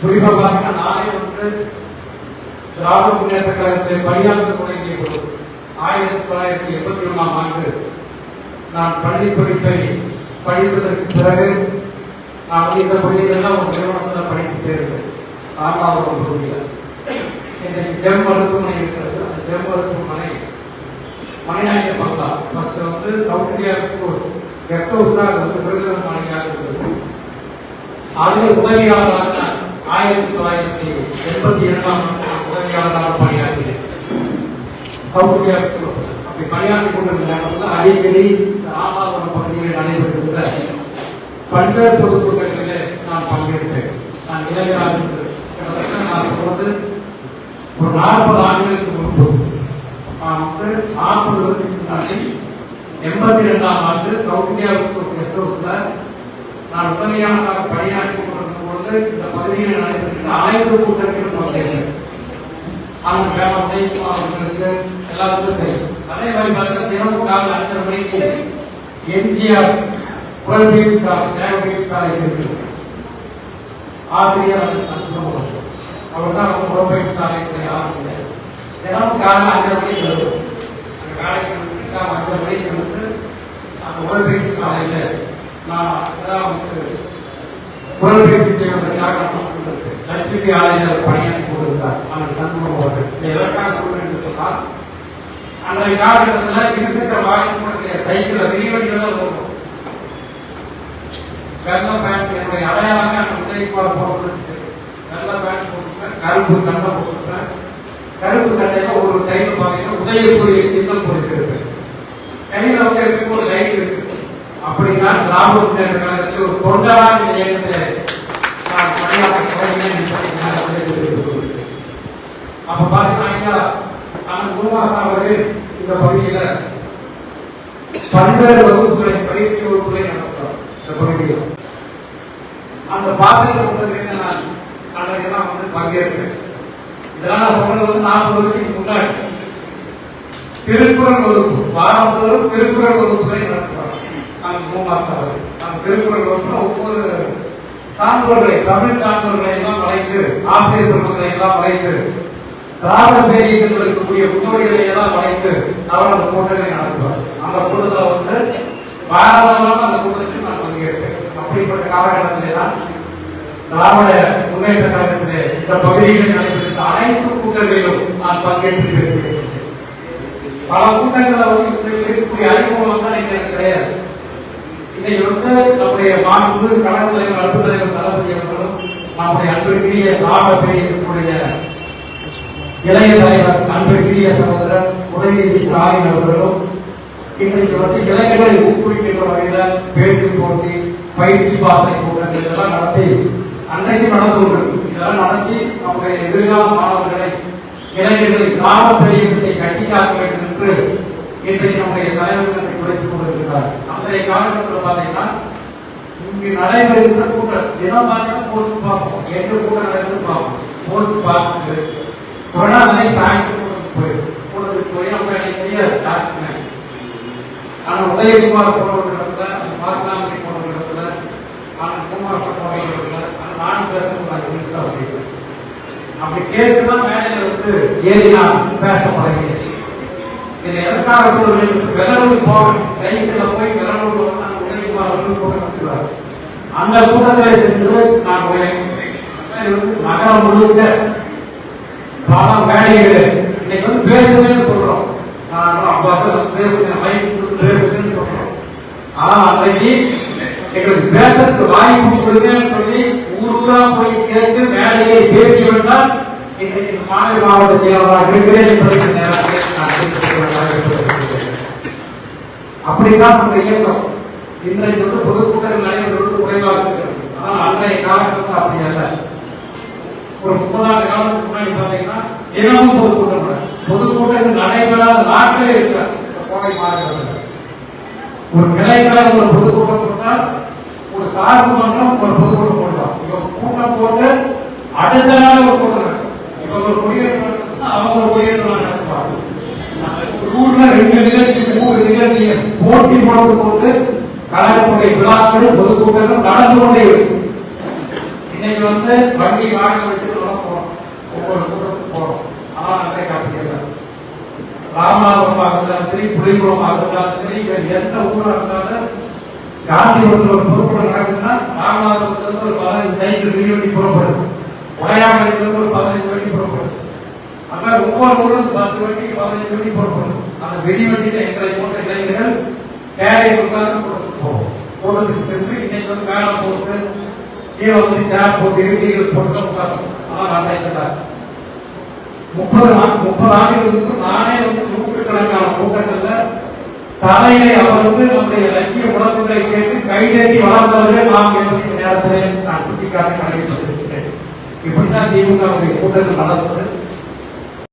குறிப்பா பார்த்தீங்கன்னா நானே வந்து திராவிட முன்னேற்ற கழகத்தில் பணியாற்ற தொடங்கிய போது ஆயிரத்தி தொள்ளாயிரத்தி எண்பத்தி ஒன்றாம் ஆண்டு நான் பள்ளி படிப்பை படித்ததற்கு பிறகு நான் வந்து இந்த பள்ளியில் தான் ஒரு நிறுவனத்தில் படித்து சேர்ந்தேன். ஆறாவது பகுதியில். இன்றைக்கு ஜெம் மருத்துவமனை இருக்கிறது. அந்த ஜெம் மருத்துவமனை மணிநாயக பங்களா. ஃபர்ஸ்ட் வந்து சவுத் இந்தியா எக்ஸ்போர்ட்ஸ் கெஸ்ட் ஹவுஸாக இருந்தது அது விருதுநகர் மாநிலம் இருந்தது. அதில் உதவியாளராக ஆயிரத்தி தொள்ளாயிரத்தி எண்பத்தி இரண்டாம் உதவியாளராக பணியாற்றினேன் சவுத் அப்படி பணியாற்றி கொண்டிருந்த நேரத்தில் அடிக்கடி ராமாபுரம் பகுதியில் நடைபெற்றிருந்த பல்வேறு பொதுக்கூட்டங்களிலே நான் பங்கேற்றேன். நான் இளைஞராக கிட்டத்தட்ட நான் சொல்வது ஒரு நாற்பது ஆண்டுகளுக்கு முன்பு. நான் வந்து நாற்பது வருஷத்துக்கு நாட்டில் எண்பத்தி இரண்டாம் ஆண்டு சவுத் இந்தியா கெஸ்ட் ஹவுஸ்ல நான் உதவியாளராக பணியாற்றி வந்து இந்த பகுதியில் நடைபெற்ற அனைத்து கூட்டத்திலும் பங்கேற்றேன் அவங்க வேலை உதயகுமார் அவர்களுக்கு தெரியும். அதே மாதிரி பார்த்தா தினமும் காலை அஞ்சரை மணிக்கு எம்ஜிஆர் புலன்பீர் சாலை தேவபீர் சாலை இருக்கு ஆசிரியர் அது சந்தோஷம் அவர் தான் நம்ம புலன்பீர் சாலை ஆசிரியர். தினமும் காலை அஞ்சரை மணிக்கு வரும் அந்த காலைக்கு அஞ்சரை மணிக்கு வந்து அந்த புலன்பீர் சாலையில் நான் அதான் வந்து புலன்பேசி செய்வதற்காக லட்சுமி ஆலயத்தில் பணியாற்றி கொண்டிருந்தார் அந்த சண்முகம் அவர்கள் எதற்காக சொல்றேன் என்று சொன்னால் அன்றைய காலகட்டத்தில் இருசக்கர சைக்கிள் வெள்ள பேண்ட் என்னுடைய அடையாளமே அந்த உதவிப்பாளர் போட்டு வெள்ள பேண்ட் கருப்பு சண்டை போட்டுருப்பேன் கருப்பு சண்டையில ஒரு சைடு பார்த்தீங்கன்னா உதயக்கூடிய சின்னம் போட்டுருப்பேன் கையில வந்து எனக்கு ஒரு லைட் இருக்கு அப்படின்னா திராவிட முன்னேற்ற கழகத்தில் ஒரு தொண்டராக இந்த நான் பணியாற்ற அப்ப பாத்தீங்கன்னா ஐயா அந்த அவர்கள் இந்த பகுதியில பல்வேறு வகுப்புகளை பயிற்சி வகுப்புகளை நடத்துறார். இந்த பகுதியில். அந்த பாதையில் கொண்டு நான் அன்றைக்கெல்லாம் வந்து பங்கேற்றேன் இதெல்லாம் நான் சொல்றது வந்து நாற்பது வருஷத்துக்கு முன்னாடி. திருக்குறள் வகுப்பு வாரந்தோறும் திருக்குறள் வகுப்புகளை நடத்துவாங்க. நாங்கள் மூமாஸ்தார்கள் அந்த திருக்குறள் ஒவ்வொரு சான்றோர்களை தமிழ் சான்றோர்களை எல்லாம் வளைத்து ஆசிரியர் பெருமக்களை எல்லாம் வளைத்து திராவிட பேரியத்தில் இருக்கக்கூடிய முன்னோடிகளை எல்லாம் வளைத்து அவர் அந்த கூட்டங்களை நடத்துவார் அந்த கூட்டத்தில் வந்து வாரந்தோறும் அந்த கூட்டத்துக்கு நான் பங்கேற்பேன். அப்படிப்பட்ட காலகட்டத்திலே தான் திராவிட முன்னேற்ற கழகத்திலே இந்த பகுதிகளில் நடைபெற்ற அனைத்து கூட்டங்களிலும் நான் பங்கேற்று பேசுகிறேன். பல கூட்டங்களை வந்து இருக்கக்கூடிய அறிமுகம் தான் எனக்கு கிடையாது. இன்னைக்கு வந்து நம்முடைய மாண்பு கடல் தலைவர் அடுத்த தலைவர் தளபதி அவர்களும் நம்முடைய அன்பிற்குரிய நாட இருக்கக்கூடிய இளைய தலைவர் அன்பிற்குரிய சகோதரர் உதயநிதி ஸ்டாலின் அவர்களும் இன்றைக்கு வந்து இளைஞர்களை ஊக்குவிக்கின்ற வகையில பேச்சு போட்டி பயிற்சி பாசனை கூட்டங்கள் இதெல்லாம் நடத்தி அன்றைக்கு நடந்து கொண்டிருக்கு இதெல்லாம் நடத்தி நம்முடைய எதிர்கால மாணவர்களை இளைஞர்களை கிராம பெரியத்தை கட்டி காக்க வேண்டும் என்று இன்றைக்கு நம்முடைய தலைவர்களை குறைத்துக் கொண்டிருக்கிறார். அன்றைய காலகட்டத்தில் பார்த்தீங்கன்னா இங்கு நடைபெறுகிற கூட்டம் தினம் பார்த்தீங்கன்னா போஸ்ட் பார்ப்போம். எந்த கூட்டம் நடக்குது பார்ப்போம். போஸ்ட் பார்த்து கொரோனா நிலை சாயந்தரம் போயிடும் கூட்டத்துக்கு போய் நம்ம எனக்கு தெரியாது டாக்டர் ஆனா உதயகுமார் போன இடத்துல மாசனாமணி போன இடத்துல ஆனா குமார் போன இடத்துல ஆனா நான் பேசணும் அப்படி கேட்டுதான் மேடையில வந்து ஏறி நான் பேச பழகிறேன் இதை எதற்காக சொல்றேன்? வெள்ளூர் போவேன் சைக்கிள்ல போய் உதயகுமார் அவர்கள் அந்த கூட்டத்தில் சென்று நான் போய் இது நகரம் முழுக்க பல வேலைகள் இன்னைக்கு வந்து பேசுவேன்னு சொல்றோம். நான் அப்பா பேசுவேன் மைக் கொடுத்து பேசுவேன்னு சொல்றோம். ஆனா அன்றைக்கு எங்களுக்கு பேசுறதுக்கு வாய்ப்பு கொடுங்கன்னு சொல்லி ஊர் ஊரா போய் கேட்டு வேலையை பேசி வந்தால் இன்றைக்கு மாநில மாவட்ட செயலாளராக இருக்கிறேன் என்பதை நேரத்தில் நான் தெரிவித்துக் கொள்வதாக அப்படித்தான் நம்ம இயக்கம். இன்றைக்கு வந்து பொதுக்கூட்டம் நடைபெறுவது குறைவாக இருக்கிறது. ஆனால் அன்றைய காலகட்டத்தில் அப்படி அல்ல. ஒரு முப்பதாண்டு காலத்துக்கு முன்னாடி பாத்தீங்கன்னா தினமும் பொதுக்கூட்டம் பொதுக்கூட்டங்கள் நடைபெறாத நாட்களே இருக்காது. இந்த கோடை மாநிலத்தில் ஒரு கிளைக்கழக ஒரு பொதுக்கூட்டம் போட்டால் ஒரு சார்பு மன்றம் ஒரு பொதுக்கூட்டம் போடலாம் இவங்க கூட்டம் போட்டு அடுத்த நாள் ஒரு கூட்டம் நடக்கும். இவங்க ஒரு குடியேற்றம் அவங்க ஒரு குடியேற்றம் நடத்துவாங்க. ஊர்ல ரெண்டு நிகழ்ச்சி மூணு நிகழ்ச்சியை போட்டி போட்டு போட்டு கழகத்துடைய விழாக்கள் பொதுக்கூட்டங்கள் நடந்து கொண்டே இருக்கும். இன்னைக்கு வந்து வண்டி வாங்க வச்சுட்டு போறோம். ஒவ்வொரு கூட்டத்துக்கு போறோம். ஆனா அன்றைய ராமநாதபுரமாக இருந்தாலும் சரி இருந்தாலும் சரி எந்த ஊரா இருந்தாலும் காந்திபுரத்தில் ஒரு பொதுக்கூட்டம் நடக்குதுன்னா ராமநாதபுரத்துல ஒரு பதினஞ்சு சைக்கிள் மிதிவண்டி புறப்படுது. உடையாமலையிலிருந்து ஒரு பதினஞ்சு வண்டி புறப்படுது. அங்க ஒவ்வொரு ஊரும் பத்து வண்டி பதினஞ்சு வண்டி புறப்படுது. அந்த வெடிவண்டியில எங்களை போன்ற இளைஞர்கள் கேரை உட்கார்ந்து கூட்டத்துக்கு சென்று இன்னைக்கு வந்து மேல போட்டு கீழே வந்து சேர் போட்டு இருக்கைகள் போட்டு ஆனால் நல்லா இருக்கிறார் முப்பது முப்பது ஆண்டுகளுக்கு நானே வந்து நூற்றுக்கணக்கான கூட்டங்கள்ல தலையிலே அவர் வந்து நம்முடைய லட்சிய முழக்கங்களை கேட்டு கைதேறி வளர்ந்தவர்கள் நாம் என்ற நேரத்திலே நான் சுட்டிக்காட்டி கணக்கிட்டிருக்கிறேன் இப்படித்தான் திமுக கூட்டத்தில் நடந்தது.